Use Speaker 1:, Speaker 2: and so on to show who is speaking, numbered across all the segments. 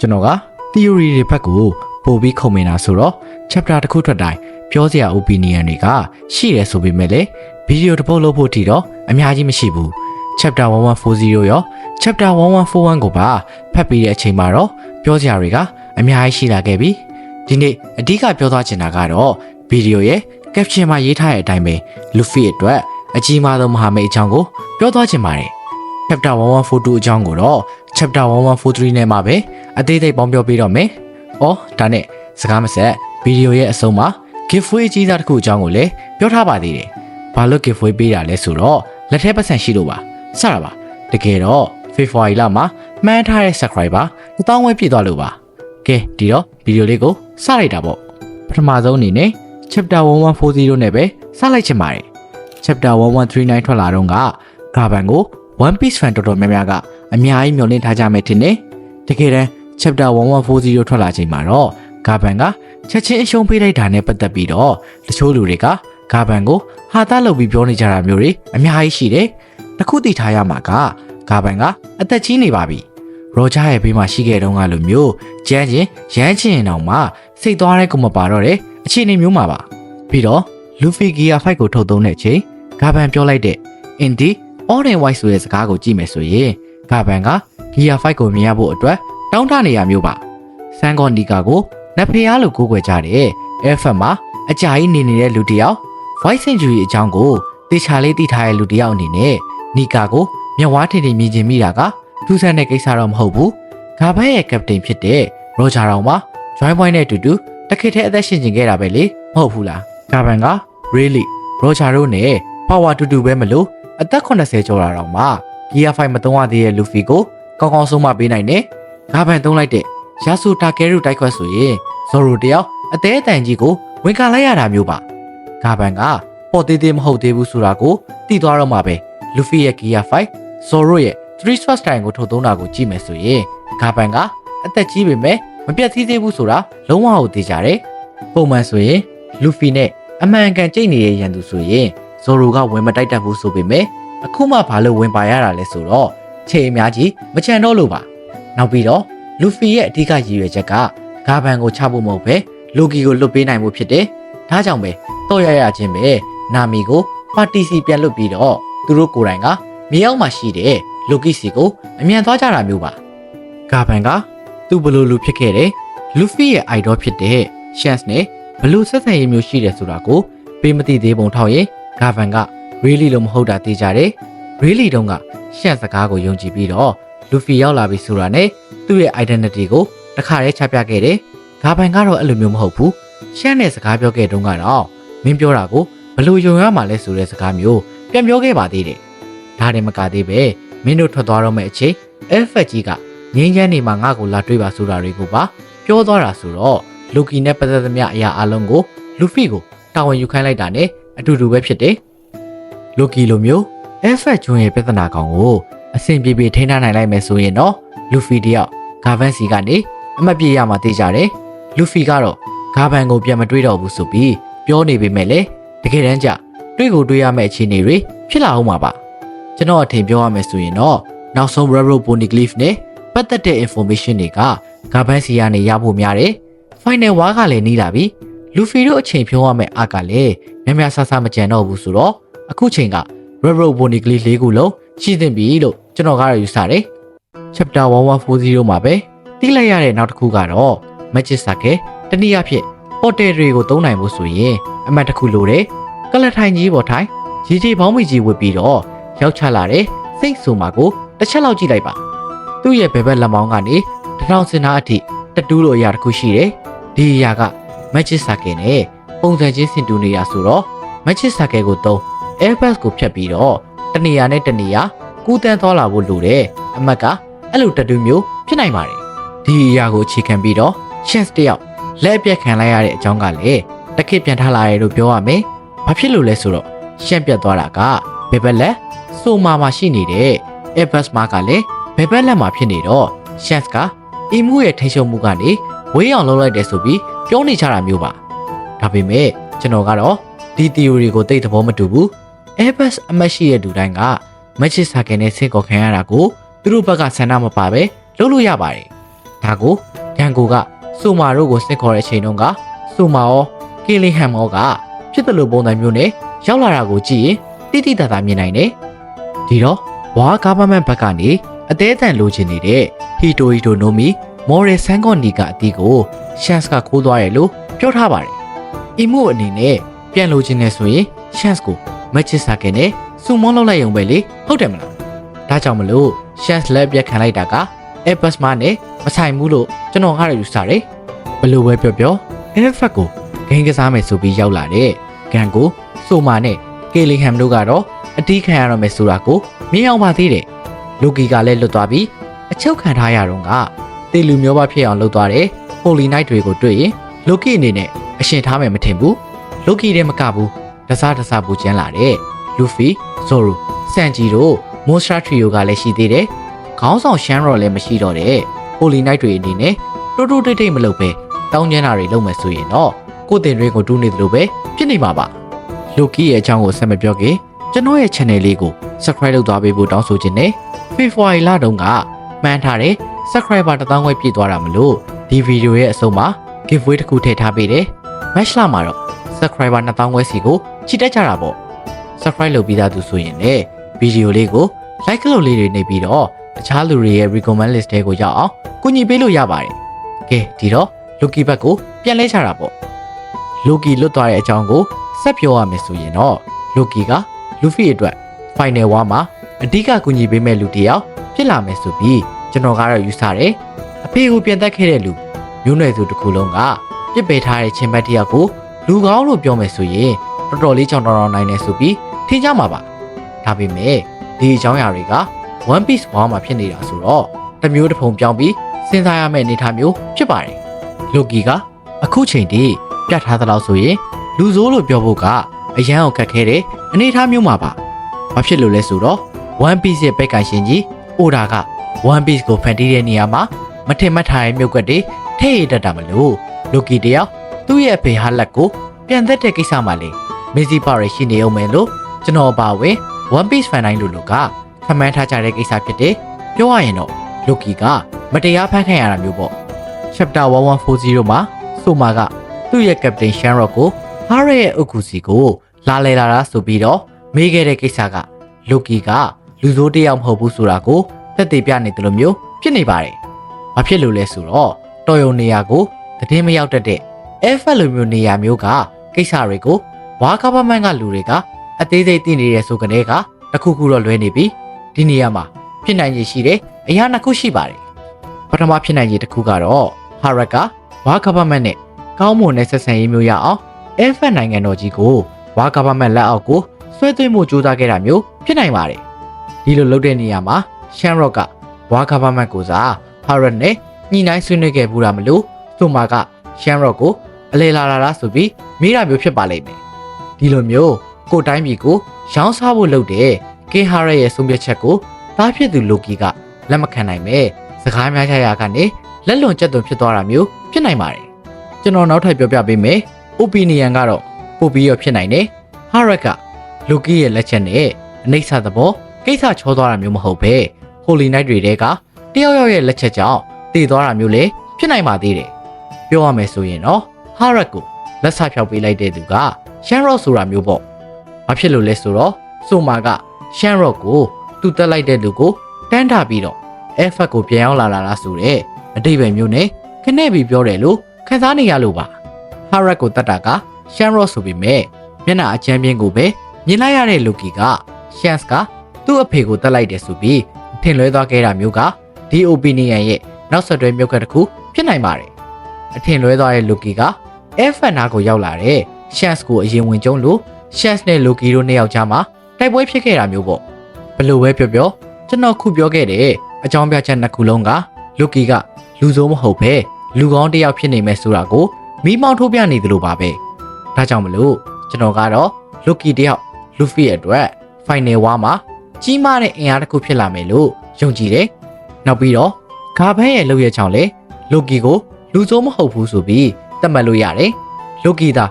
Speaker 1: ကျွန်တော်က theory တွေဘက်ကိုပို့ပြီးခုံမင်တာဆိုတော့ chapter တစ်ခုထွက်တိုင်းပြောစရာ opinion တွေကရှိတယ်ဆိုပေမဲ့လေဗီဒီယိုတစ်ပုတ်လုပ်ဖို့ထီတော့အများကြီးမရှိဘူး chapter 1140ရော chapter 1141ကိုပါဖတ်ပြီးတဲ့အချိန်မှာတော့ပြောစရာတွေကအများကြီးရှိလာခဲ့ပြီဒီနေ့အဓိကပြောသွားချင်တာကတော့ဗီဒီယိုရဲ့ caption မှာရေးထားတဲ့အတိုင်းပဲ Luffy အတွက်အကြီးမားဆုံးမဟာမိတ်အကြောင်းကိုပြောသွားချင်ပါတယ် chapter 1142အကြောင်းကိုတော့ chapter 1143နဲ့မှာပဲအသေးစိတ်ပေါင်းပြောပြတော့မယ်။အော်ဒါနဲ့စကားမဆက်ဗီဒီယိုရဲ့အဆုံးမှာ giveaway ကြီးစားတစ်ခုအကြောင်းကိုလည်းပြောထားပါသေးတယ်။ဘာလို့ giveaway ပေးတာလဲဆိုတော့လက်ထဲပတ်စံရှိလို့ပါ။စတာပါ။တကယ်တော့ February လမှာမှန်းထားတဲ့ subscriber 1000ဝဲပြည့်သွားလို့ပါ။ကဲဒီတော့ဗီဒီယိုလေးကိုစလိုက်တာပေါ့။ပထမဆုံးအနေနဲ့ chapter 1140နဲ့ပဲစလိုက်ချင်ပါတယ်။ chapter 1139ထွက်လာတော့ကဂါဘန်ကို One Piece fan တော်တော်များများကအများကြီးမျှော်လင့်ထားကြမယ်ထင်တယ်။တကယ်တမ်း chapter 1140ထွက်လာချိန်မှာတော့ဂါဘန်ကချက်ချင်းအရှုံးပေးလိုက်တာနဲ့ပတ်သက်ပြီးတော့တချို့လူတွေကဂါဘန်ကိုဟာသားလုပ်ပြီးပြောနေကြတာမျိုးတွေအများကြီးရှိတယ်။တစ်ခုသိထားရမှာကဂါဘန်ကအသက်ကြီးနေပါပြီ။ရောဂျာရဲ့ဘေးမှာရှိခဲ့တုန်းကလိုမျိုးကြမ်းချင်းရမ်းချင်အောင်မှစိတ်သွားတဲ့ကုမပါတော့တဲ့အခြေအနေမျိုးမှာပါ။ပြီးတော့လူဖီဂီယာ5ကိုထုတ်သုံးတဲ့အချိန်ဂါဘန်ပြောလိုက်တဲ့ Indy all in white ဆိုတဲ့စကားကိုကြည့်မယ်ဆိုရင်ဂါဘန်က Gear 5ကိုမြင်ရဖို့အတွက်တောင်းတနေရမျိုးပါ။ဆန်ကောနီကာကိုနတ်ဖျားလို့ကိုးကွယ်ကြတဲ့ FM မှာအကြာကြီးနေနေတဲ့လူတစ်ယောက် White Century အကြောင်းကိုတေချာလေးသိထားတဲ့လူတစ်ယောက်အနေနဲ့နီကာကိုမျက်ဝါးထင်ထင်မြင်ချင်မိတာကထူးဆန်းတဲ့ကိစ္စတော့မဟုတ်ဘူး။ဂါဘန်ရဲ့ကပတိန်ဖြစ်တဲ့ရောဂျာတောင်မှာ join point နဲ့အတူတူတခိထဲအသက်ရှင်ကျင်ခဲ့တာပဲလေမဟုတ်ဘူးလား။ဂါဘန်က really ရောဂျာတို့နဲ့ power တူတူပဲမလို့ အသက်80ကျော်လာတော့မှ Gear 5မသုံးရသေးတဲ့ Luffy ကိုကောင်းကောင်းဆုံးမပေးနိုင်တယ်။ဂါဘန်သုံးလိုက်တဲ့ယာဆူတာကဲရုတိုက်ခွက်ဆိုရင် Zoro တယောက်အသေးအတန်ကြီးကိုဝင်ကာလိုက်ရတာမျိုးပါ။ဂါဘန်ကပေါ်သေးသေးမဟုတ်သေးဘူးဆိုတာကိုသိသွားတော့မှပဲ Luffy ရဲ့ Gear 5 Zoro ရဲ့3 Sword Style ကိုထုတ်သုံးတာကိုကြည့်မယ်ဆိုရင်ဂါဘန်ကအသက်ကြီးပေမဲ့မပြတ်သေးသေးဘူးဆိုတာလုံးဝဟုတ်သေးကြတယ်။ပုံမှန်ဆိုရင် Luffy နဲ့အမှန်ကန်ကြိတ်နေတဲ့ရန်သူဆိုရင် Zoro ကဝင်မတိုက်တတ်ဘူးဆိုပေမဲ့အခုမှဘာလို့ဝင်ပါရတာလဲဆိုတော့ချိန်အများကြီးမချန်တော့လို့ပါနောက်ပြီးတော့လူဖီရဲ့အဓိကရည်ရွယ်ချက်ကဂါဘန်ကိုချဖို့မဟုတ်ပဲလူကီကိုလွတ်ပေးနိုင်မှုဖြစ်တယ်ဒါကြောင့်ပဲတော့ရရချင်းပဲနာမီကိုပါတီစီပြန်လွတ်ပြီးတော့သူတို့ကိုယ်တိုင်ကမြေအောက်မှာရှိတဲ့လူကီစီကိုအမြန်သွားကြတာမျိုးပါဂါဘန်ကသူ့ဘလို့လူဖြစ်ခဲ့တယ်လူဖီရဲ့ idol ဖြစ်တဲ့ chance နဲ့ဘလို့ဆက်ဆံရေးမျိုးရှိတယ်ဆိုတာကိုပေးမသိသေးပုံထောက်ရင် ဂါဗန်က really လို့မဟုတ်တာသိကြတယ်။ really တုန်းကရှက်စကားကိုယုံကြည်ပြီးတော့လူဖီရောက်လာပြီဆိုတာနဲ့သူ့ရဲ့ identity ကိုတခါတည်းချပြခဲ့တယ်။ဂါဗန်ကတော့အဲ့လိုမျိုးမဟုတ်ဘူး။ရှက်နဲ့စကားပြောခဲ့တုန်းကတော့မင်းပြောတာကိုဘလို့ယုံရမှာလဲဆိုတဲ့စကားမျိုးပြန်ပြောခဲ့ပါသေးတယ်။ဒါတည်းမကသေးပဲမင်းတို့ထွက်သွားတော့မယ့်အချိန် Alpha ကြီးကငင်းချမ်းနေမှာငါ့ကိုလာတွေးပါဆိုတာတွေကိုပါပြောသွားတာဆိုတော့လူကီနဲ့ပတ်သက်သမျှအရာအလုံးကိုလူဖီကိုတာဝန်ယူခိုင်းလိုက်တာနဲ့ အတူတူပဲဖြစ်တယ်။လိုကီလိုမျိုး effect ကျွန်းရဲ့ပြဿနာကောင်ကိုအဆင်ပြေပြေထိန်းထားနိုင်လိုက်မယ်ဆိုရင်တော့လူဖီတယောက်ဂါဗန်စီကနေအမတ်ပြေရမှာသိကြတယ်။လူဖီကတော့ဂါဗန်ကိုပြန်မတွေးတော့ဘူးဆိုပြီးပြောနေပေမဲ့လေတကယ်တမ်းကျတွေးကိုတွေးရမယ့်အခြေအနေတွေဖြစ်လာအောင်ပါပါ။ကျွန်တော်အထင်ပြောရမယ်ဆိုရင်တော့နောက်ဆုံး Raro Poneglyph နဲ့ပတ်သက်တဲ့ information တွေကဂါဗန်စီကနေရဖို့များတယ်။ final war ကလည်းနီးလာပြီ။ လူဖီတို့အချိန်ဖြုံးရမယ့်အကလည်းများများဆဆမကြံတော့ဘူးဆိုတော့အခုချိန်က Raro Bonigly ၄ခုလုံးရှိသင့်ပြီလို့ကျွန်တော်ကတော့ယူဆတယ်။ Chapter 1140မှာပဲတိလိုက်ရတဲ့နောက်တစ်ခုကတော့ Magic Sake တနည်းအားဖြင့် Portal တွေကိုသုံးနိုင်ဖို့ဆိုရင်အမှတ်တစ်ခုလိုတယ်။ကလထိုင်ကြီးပေါ်ထိုင်ကြီးကြီးဘောင်းမီကြီးဝစ်ပြီးတော့ရောက်ချလာတဲ့စိတ်ဆူမာကိုတစ်ချက်လောက်ကြည့်လိုက်ပါ။သူ့ရဲ့ဘယ်ဘက်လက်မောင်းကနေတထောင်စင်သားအထိတတူးလိုအရာတစ်ခုရှိတယ်။ဒီအရာက Magic Sake နဲ့ပုံစံချင်းဆင်တူနေတာဆိုတော့ Magic Circle ကိုသုံး Airbus ကိုဖြတ်ပြီးတော့တနေရာနဲ့တနေရာကူးတန်းသွားလာဖို့လိုတယ်အမတ်ကအဲ့လိုတတူမျိုးဖြစ်နိုင်ပါတယ်ဒီအရာကိုအခြေခံပြီးတော့ chance တယောက်လက်ပြက်ခံလိုက်ရတဲ့အကြောင်းကလည်းတခစ်ပြန်ထားလာရဲလို့ပြောရမယ်ဘာဖြစ်လို့လဲဆိုတော့ရှန့်ပြတ်သွားတာကဘယ်ဘက်လက်ဆိုမာမှာရှိနေတဲ့ Airbus မှာကလည်းဘယ်ဘက်လက်မှာဖြစ်နေတော့ chance ကအီမှုရဲ့ထိရှုံမှုကနေဝေးအောင်လုပ်လိုက်တယ်ဆိုပြီး ပြောနေကြတာမျိုးပါဒါပေမဲ့ကျွန်တော်ကတော့ဒီ theory ကိုသိတဲ့သဘောမတူဘူး Airbus အမတ်ရှိတဲ့လူတိုင်းက Magic Circle နဲ့ဆင့်ကော်ခံရတာကိုသူတို့ဘက်ကဆန္ဒမပါပဲလုပ်လို့ရပါတယ်ဒါကိုဂန်ကိုကစူမာတို့ကိုစစ်ခေါ်တဲ့အချိန်တုန်းကစူမာရောကီလီဟမ်မောကဖြစ်တယ်လို့ပုံစံမျိုးနဲ့ရောက်လာတာကိုကြည့်ရင်တိတိတတ်တာမြင်နိုင်တယ်ဒီတော့ဝါကာဗမန်ဘက်ကနေအသေးအံလိုချင်နေတဲ့ဟီတိုဟီတိုနိုမီ မော်ရီဆန်ကော့နီကအတီးကိုရှန်စ်ကခိုးသွားတယ်လို့ပြောထားပါတယ်အီမိုအနေနဲ့ပြန်လိုချင်နေဆိုရင်ရှန်စ်ကိုမချစ်စာကနဲ့စူမောလောက်လိုက်ရုံပဲလေဟုတ်တယ်မလားဒါကြောင့်မလို့ရှန်စ်လက်ပြတ်ခံလိုက်တာက Airbus မနဲ့မဆိုင်ဘူးလို့ကျွန်တော်ကတော့ယူဆတယ်ဘယ်လိုပဲပြောပြော Airfat ကိုဂိမ်းကစားမယ်ဆိုပြီးရောက်လာတဲ့ဂန်ကိုဆိုမာနဲ့ကေလီဟမ်တို့ကတော့အတီးခံရတော့မယ်ဆိုတာကိုမြင်အောင်ပါသေးတယ်လူကီကလည်းလွတ်သွားပြီးအချုပ်ခံထားရတော့က တေလူမျိုးပါဖြစ်အောင်လုပ်သွားတဲ့ Holy Knight တွေကိုတွေ့ရင်လူကီအနေနဲ့အရှင်ထားမယ်မထင်ဘူးလူကီတည်းမကဘူးတစားတစားပူကျန်းလာတဲ့လူဖီဇိုရူစန်ဂျီတို့မိုစထရာထရီယိုကလည်းရှိသေးတယ်ခေါင်းဆောင်ရှမ်းရော်လည်းမရှိတော့တဲ့ Holy Knight တွေအနေနဲ့တိုးတိုးတိတ်တိတ်မလုပ်ပဲတောင်းကျမ်းတာတွေလုပ်မယ်ဆိုရင်တော့ကိုယ်တင်တွေကိုတူးနေတယ်လို့ပဲဖြစ်နေမှာပါလူကီရဲ့အကြောင်းကိုဆက်မပြောခင်ကျွန်တော်ရဲ့ channel လေးကို subscribe လုပ်သွားပေးဖို့တောင်းဆိုချင်တယ် February လတုန်းကမှန်းထားတဲ့ subscriber 1000ခွဲပြည့်သွားတာမလို့ဒီဗီဒီယိုရဲ့အဆုံးမှာ giveaway တစ်ခုထည့်ထားပေးတယ် match လမှာတော့ subscriber 1000ခွဲစီကိုချစ်တက်ကြတာပေါ့ subscribe လုပ်ပြီးသားသူဆိုရင်လည်းဗီဒီယိုလေးကို like လုပ်လေးတွေနေပြီးတော့တခြားလူတွေရဲ့ recommend list တွေကိုရောက်အောင်ကူညီပေးလို့ရပါတယ်ကဲဒီတော့ Lucky ဘက်ကိုပြန်လဲချတာပေါ့ Lucky လွတ်သွားတဲ့အကြောင်းကိုဆက်ပြောရမယ်ဆိုရင်တော့ Lucky က Luffy အတွက် Final 1မှာအဓိကကူညီပေးမဲ့လူတစ်ယောက်ဖြစ်လာမယ်ဆိုပြီး ကျွန်တော်ကတော့ယူဆတယ်အဖေကိုပြန်တက်ခဲ့တဲ့လူမျိုးနွယ်စုတစ်ခုလုံးကပြစ်ပယ်ထားတဲ့ချင်းဘက်တစ်ယောက်ကိုလူကောင်းလို့ပြောမယ်ဆိုရင်တော်တော်လေးကြောင်တော်တော်နိုင်နေဆိုပြီးထင်ကြမှာပါဒါပေမဲ့ဒီအကြောင်းအရာတွေက One Piece ဝါမှာဖြစ်နေတာဆိုတော့တစ်မျိုးတစ်ဖုံပြောင်းပြီးစဉ်းစားရမယ့်အနေအထားမျိုးဖြစ်ပါတယ်လိုကီကအခုချိန်ထိပြတ်ထားသလောက်ဆိုရင်လူဆိုးလို့ပြောဖို့ကအရန်အောင်ခက်ခဲတဲ့အနေအထားမျိုးမှာပါဘာဖြစ်လို့လဲဆိုတော့ One Piece ရဲ့ဘက်ကရှင်ကြီးအိုဒါက One Piece ကိုဖန်တီးတဲ့နေရာမှာမထင်မှတ်ထားတဲ့မြုပ်ကွက်တွေထဲ့ရတတ်တာမလို့လိုကီတယောက်သူ့ရဲ့ဖေဟာလက်ကိုပြန်သက်တဲ့ကိစ္စမှလေမေစီပါရရှိနေအောင်မယ်လို့ကျွန်တော်ပါဝင် One Piece fan တိုင်းလူလူကခမန်းထားကြတဲ့ကိစ္စဖြစ်တယ်ပြောရရင်တော့လိုကီကမတရားဖန်ခံရတာမျိုးပေါ့ chapter 1140မှာဆိုမာကသူ့ရဲ့ captain Shanrock ကိုဟာရရဲ့အုတ်ကူစီကိုလာလဲလာတာဆိုပြီးတော့မေးခဲ့တဲ့ကိစ္စကလိုကီကလူဆိုးတစ်ယောက်မဟုတ်ဘူးဆိုတာကို သက်သေပြနေတယ်လို့မျိုးဖြစ်နေပါတယ်။ဘာဖြစ်လို့လဲဆိုတော့တော်ရုံနေရာကိုတည်င်းမရောက်တတ်တဲ့ F လိုမျိုးနေရာမျိုးကကိစ္စတွေကိုဝါကပမန်ကလူတွေကအသေးစိတ်သိနေတဲ့ဆိုကနေကတစ်ခုခုတော့လွဲနေပြီဒီနေရာမှာဖြစ်နိုင်ရည်ရှိတဲ့အရာနှစ်ခုရှိပါတယ်ပထမဖြစ်နိုင်ရည်တစ်ခုကတော့ဟာရက်ကဝါကပမန်နဲ့ကောင်းမွန်တဲ့ဆက်ဆံရေးမျိုးရအောင် F နိုင်ငံတော်ကြီးကိုဝါကပမန်လက်အောက်ကိုဆွဲသွင်းမှုစူးစမ်းခဲ့တာမျိုးဖြစ်နိုင်ပါတယ်ဒီလိုလုပ်တဲ့နေရာမှာ ရှန်ရော့ကဝါကပမန်ကိုစားဟာရက်နဲ့ညှိနှိုင်းဆွေးနွေးခဲ့ဘူးတာမလို့သူ့မှာကရှန်ရော့ကိုအလေလာလာလားဆိုပြီးမိတာမျိုးဖြစ်ပါလိမ့်မယ်ဒီလိုမျိုးကိုတိုင်းပြည်ကိုရောင်းစားဖို့လုပ်တဲ့ကင်ဟာရက်ရဲ့ဆုံးဖြတ်ချက်ကိုသားဖြစ်သူလိုကီကလက်မခံနိုင်ပဲစကားများချရာကနေလက်လွန်ကျက်သွန်ဖြစ်သွားတာမျိုးဖြစ်နိုင်ပါတယ်ကျွန်တော်နောက်ထပ်ပြောပြပေးမယ် opinion ကတော့ပို့ပြီးရဖြစ်နိုင်တယ်ဟာရက်ကလိုကီရဲ့လက်ချက်နဲ့အနိစ္စသဘော ကိစ္စချောသွားတာမျိုးမဟုတ်ပဲ Holy Knight တွေတဲကတယောက်ယောက်ရဲ့လက်ချက်ကြောင့်တည်သွားတာမျိုးလည်းဖြစ်နိုင်ပါသေးတယ်ပြောရမယ်ဆိုရင်တော့ဟာရက်ကိုလက်ဆဖြောက်ပေးလိုက်တဲ့သူကရှန်ရော့ဆိုတာမျိုးပေါ့။ဘာဖြစ်လို့လဲဆိုတော့ဆိုမာကရှန်ရော့ကိုသူတက်လိုက်တဲ့လူကိုတန်းထားပြီးတော့အဖက်ကိုပြန်ရောက်လာလာလားဆိုတဲ့အတိတ်ပဲမျိုးနဲ့ခနဲ့ပြီးပြောတယ်လို့ခန်းစားနေရလို့ပါ။ဟာရက်ကိုတတ်တာကရှန်ရော့ဆိုပေမဲ့မျက်နှာအချမ်းပြင်းကိုပဲမြင်လိုက်ရတဲ့လူကီကရှန်စ်က သူ့အဖေကိုတက်လိုက်တယ်ဆိုပြီးထင်လွဲသွားခဲ့တာမျိုးကဒီ opinion ရဲ့နောက်ဆက်တွဲမြုပ်ခတ်တစ်ခုဖြစ်နိုင်ပါတယ်။အထင်လွဲသွားတဲ့လူကီက F နာကိုရောက်လာတဲ့ Chance ကိုအရင်ဝင်ကျုံလို့ Chance နဲ့ Loki တို့နှစ်ယောက်ကြားမှာတိုက်ပွဲဖြစ်ခဲ့တာမျိုးပေါ့ဘလို့ပဲပြောပြောကျွန်တော်ခုပြောခဲ့တဲ့အကြောင်းပြချက်နှစ်ခုလုံးက Loki ကလူဆိုးမဟုတ်ပဲလူကောင်းတစ်ယောက်ဖြစ်နေမယ်ဆိုတာကိုမိမောင်းထိုးပြနေသလိုပါပဲဒါကြောင့်မလို့ကျွန်တော်ကတော့ Loki တယောက် Luffy ရဲ့အတွက် Final War မှာ ကြီးမားတဲ့အင်အားတစ်ခုဖြစ်လာမယ်လို့ယုံကြည်တယ်နောက်ပြီးတော့ဂါဘဲရဲ့လုပ်ရချောင်းလေ Loki ကိုလူဆိုးမဟုတ်ဘူးဆိုပြီးသတ်မှတ်လို့ရတယ်။ Loki သာ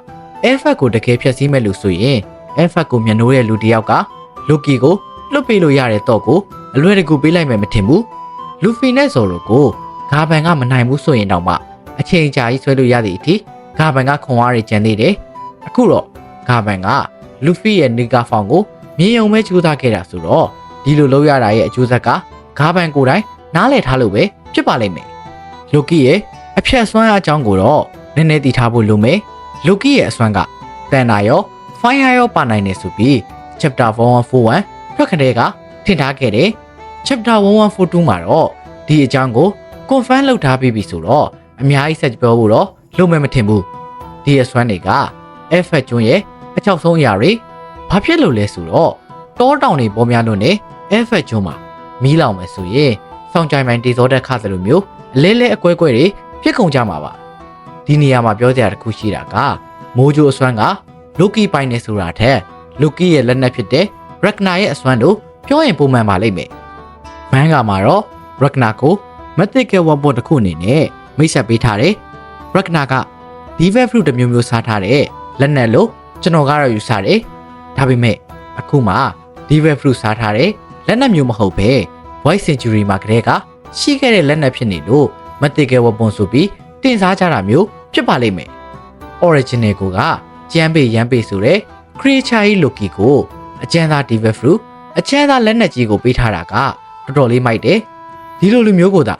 Speaker 1: Effect ကိုတကယ်ဖြည့်ဆည်းမဲ့လူဆိုရင် Effect ကိုမျက်နှိုးတဲ့လူတစ်ယောက်က Loki ကိုလွတ်ပေးလို့ရတဲ့တော့ကိုအလွယ်တကူပေးလိုက်မယ်မထင်ဘူး။ Luffy နဲ့ Zoro ကိုဂဂါဘန်ကမနိုင်ဘူးဆိုရင်တော့မှအချိန်ကြာကြီးဆွဲလို့ရသည့်အထိဂါဘန်ကခွန်အားတွေကျန်သေးတယ်အခုတော့ဂါဘန်ကလူဖီရဲ့နီဂါဖောင်ကို မြင်ုံပဲကြိုးစားခဲ့တာဆိုတော့ဒီလိုလုပ်ရတာရဲ့အကျိုးဆက်ကဂါဘန်ကိုယ်တိုင်နားလည်ထားလို့ပဲဖြစ်ပါလိမ့်မယ်လူကီရဲ့အဖြတ်ဆွမ်းအားအကြောင်းကိုတော့နည်းနည်းသိထားဖို့လိုမယ်လူကီရဲ့အစွမ်းကတန်တာရော fire ရောပါနိုင်နေဆိုပြီး chapter 1141ထွက်ခတဲ့ကထင်ထားခဲ့တယ် chapter 1142မှာတော့ဒီအကြောင်းကို confirm လုပ်ထားပြီးပြီဆိုတော့အများကြီးဆက်ပြောဖို့တော့လုံးမဲမထင်ဘူးဒီအစွမ်းတွေက effect ကျွန်းရဲ့အချောက်ဆုံးအရာတွေ ဘာဖြစ်လို့လဲဆိုတော့တောတောင်တွေပေါ်များလို့နေ effect ကျွန်းမှာမီးလောင်မယ်ဆိုရင်စောင့်ကြိုင်မိုင်းတေသောတဲ့ခါသလိုမျိုးအလဲလဲအကွဲကွဲတွေဖြစ်ကုန်ကြမှာပါဒီနေရာမှာပြောစရာတစ်ခုရှိတာကမိုးကြိုးအစွမ်းကလိုကီပိုင်နေဆိုတာထက်လိုကီရဲ့လက်နက်ဖြစ်တဲ့ရက်ဂနာရဲ့အစွမ်းတို့ပြောရင်ပုံမှန်ပါလိမ့်မယ်။မန်ကမှာတော့ရက်ဂနာကိုမက်သစ်ကယ်ဝပ်ဘော့တစ်ခုအနေနဲ့မိတ်ဆက်ပေးထားတယ်။ရက်ဂနာကဒီဗက်ဖရုတစ်မျိုးမျိုးစားထားတဲ့လက်နက်လို့ကျွန်တော်ကတော့ယူဆတယ်။ ဒါပေမဲ့အခုမှဒီဗက်ဖရုစားထားတဲ့လက်နက်မျိုးမဟုတ်ပဲ White Century မှာကတည်းကရှိခဲ့တဲ့လက်နက်ဖြစ်နေလို့မက်သစ်ကယ်ဝပ်ပွန်ဆိုပြီးတင်စားကြတာမျိုးဖြစ်ပါလိမ့်မယ်။ original ကိုကကြမ်းပေရမ်းပေဆိုတဲ့ creature ကြီး Loki ကိုအကျဉ်းသား Devil Fruit အကျဉ်းသားလက်နက်ကြီးကိုပေးထားတာကတော်တော်လေးမိုက်တယ်ဒီလိုလူမျိုးကိုသာ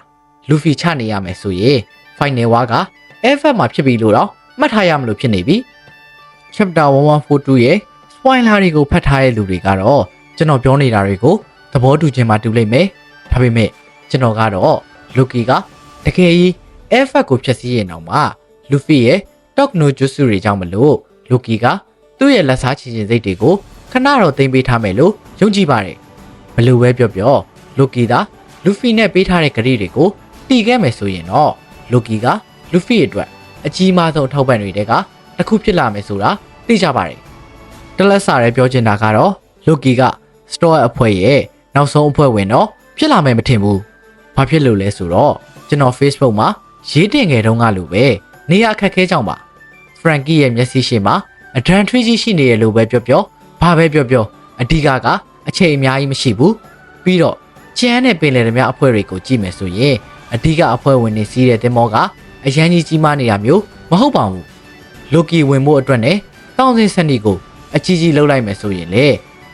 Speaker 1: လူဖီချနေရမယ်ဆိုရင် Final War က effect မှာဖြစ်ပြီလို့တော့မှတ်ထားရမလို့ဖြစ်နေပြီ Chapter 1142ရဲ့ spoiler တွေကိုဖတ်ထားတဲ့လူတွေကတော့ကျွန်တော်ပြောနေတာတွေကိုသဘောတူခြင်းမှတူလိမ့်မယ်ဒါပေမဲ့ကျွန်တော်ကတော့ Loki ကတကယ်ကြီး effect ကိုဖျက်ဆီးရင်တော့မှ Luffy ရဲ့ Talk No Jutsu တွေကြောင့်မလို့ Loki ကသူ့ရဲ့လက်စားချင်ချင်စိတ်တွေကိုခဏတော့သိမ်းပေးထားမယ်လို့ယုံကြည်ပါတယ်ဘလို့ပဲပြောပြော Loki သာ Luffy နဲ့ပေးထားတဲ့ဂရီတွေကိုတီးခဲ့မယ်ဆိုရင်တော့ Loki က Luffy အတွက်အကြီးမားဆုံးထောက်ပံ့တွေတဲကတစ်ခုဖြစ်လာမယ်ဆိုတာသိကြပါတယ် တလက်စာရဲပြောချင်တာကတော့ Loki က Store အဖွဲ့ရဲ့နောက်ဆုံးအဖွဲ့ဝင်တော့ဖြစ်လာမယ်မထင်ဘူးဘာဖြစ်လို့လဲဆိုတော့ကျွန်တော် Facebook မှာရေးတင်ငယ်တုန်းကလိုပဲနေရအခက်ခဲကြောင်ပါ Frankie ရဲ့မျက်စိရှိမှာအဒရန်ထရီကြီးရှိနေရလို့ပဲပြောပြောဘာပဲပြောပြောအဓိကကအချိန်အများကြီးမရှိဘူးပြီးတော့ကျန်းတဲ့ပင်လယ်ဓမြအဖွဲ့တွေကိုကြည့်မယ်ဆိုရင်အဓိကအဖွဲ့ဝင်တွေစီးတဲ့တင်မောကအရန်ကြီးကြီးမားနေတာမျိုးမဟုတ်ပါဘူးလိုကီဝင်ဖို့အတွက်နဲ့တောင်းစင်ဆန်နီကို အကြီးကြီးလှုပ်လိုက်မယ်ဆိုရင်လေ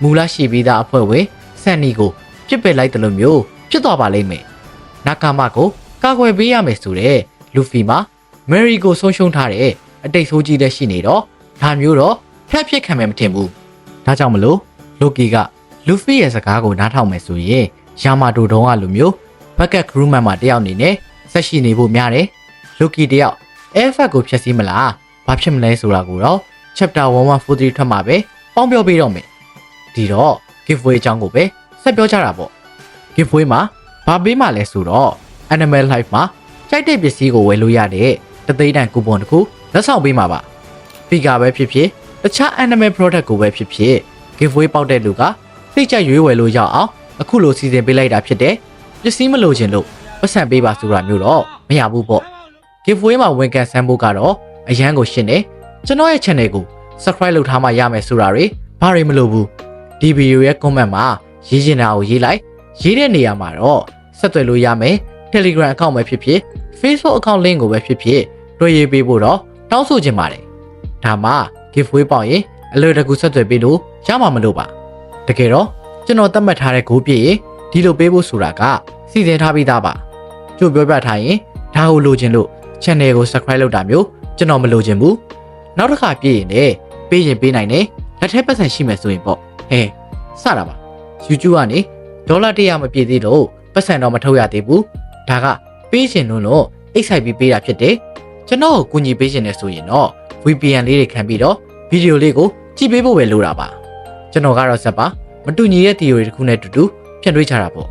Speaker 1: မူလရှိပြီးသားအဖွဲ့ဝင်ဆန်နီကိုပြစ်ပယ်လိုက်တယ်လို့မျိုးဖြစ်သွားပါလိမ့်မယ်နာကာမကိုကာကွယ်ပေးရမယ်ဆိုတဲ့လူဖီမှာမယ်ရီကိုဆုံးရှုံးထားတဲ့အတိတ်ဆိုးကြီးတဲ့ရှိနေတော့ဒါမျိုးတော့ဖျက်ဖြစ်ခံမယ်မထင်ဘူးဒါကြောင့်မလို့လိုကီကလူဖီရဲ့စကားကိုနားထောင်မယ်ဆိုရင်ယာမာတိုတုံးကလူမျိုးဘက်ကက်ခရူးမန်မှာတယောက်အနေနဲ့ဆက်ရှိနေဖို့များတယ်လိုကီတယောက်အဲဖက်ကိုဖျက်ဆီးမလားဘာဖြစ်မလဲဆိုတာကိုတော့ chapter 1143ထွက်မှာပဲပေါင်းပြောပေးတော့မယ်ဒီတော့ giveaway အကြောင်းကိုပဲဆက်ပြောကြတာပေါ့ giveaway မှာဘာပေးမှလဲဆိုတော့ animal life မှာကြိုက်တဲ့ပစ္စည်းကိုဝယ်လို့ရတဲ့တသိန်းတန်ကူပွန်တစ်ခုလက်ဆောင်ပေးမှာပါဖီဂါပဲဖြစ်ဖြစ်တခြား animal product ကိုပဲဖြစ်ဖြစ် giveaway ပေါက်တဲ့လူကသိကြရွေးဝယ်လို့ရအောင်အခုလိုစီစဉ်ပေးလိုက်တာဖြစ်တယ်ပစ္စည်းမလိုချင်လို့ပတ်စံပေးပါဆိုတာမျိုးတော့မရဘူးပေါ့ giveaway မှာဝင်ကန်ဆန်းဖို့ကတော့အရန်ကိုရှင်းတယ် ကျွန်တော်ရဲ့ channel ကို subscribe လုပ်ထားမှရမယ်ဆိုတာတွေဘာတွေမလိုဘူးဒီဗီဒီယိုရဲ့ comment မှာရေးချင်တာကိုရေးလိုက်ရေးတဲ့နေရာမှာတော့ဆက်သွယ်လို့ရမယ် Telegram account ပဲဖြစ်ဖြစ် Facebook account link ကိုပဲဖြစ်ဖြစ်တွေ့ရေးပေးဖို့တော့တောင်းဆိုချင်ပါတယ်ဒါမှ giveaway ပေါက်ရင်အလွယ်တကူဆက်သွယ်ပေးလို့ရမှာမလို့ပါတကယ်တော့ကျွန်တော်သတ်မှတ်ထားတဲ့ဂိုးပြည့်ရင်ဒီလိုပေးဖို့ဆိုတာကစီစဉ်ထားပြီးသားပါကြို့ပြောပြထားရင်ဒါကိုလိုချင်လို့ channel ကို subscribe လုပ်တာမျိုးကျွန်တော်မလိုချင်ဘူး နောက်တစ်ခါပြည့်ရင်လည်းပေးရင်ပေးနိုင်တယ်လက်ထက်ပတ်စံရှိမယ်ဆိုရင်ပေါ့ဟဲစတာပါ YouTube ကနေဒေါ်လာ100မပြည့်သေးလို့ပတ်စံတော့မထုတ်ရသေးဘူးဒါကပေးရှင်လို့လို့ XIP ပေးတာဖြစ်တယ်ကျွန်တော်ကိုကူညီပေးရှင်နေဆိုရင်တော့ VPN လေးတွေခံပြီးတော့ဗီဒီယိုလေးကိုကြည့်ပေးဖို့ပဲလိုတာပါကျွန်တော်ကတော့ဇက်ပါမတူညီတဲ့ theory တစ်ခုနဲ့တူတူဖြန့်တွေးချတာပေါ့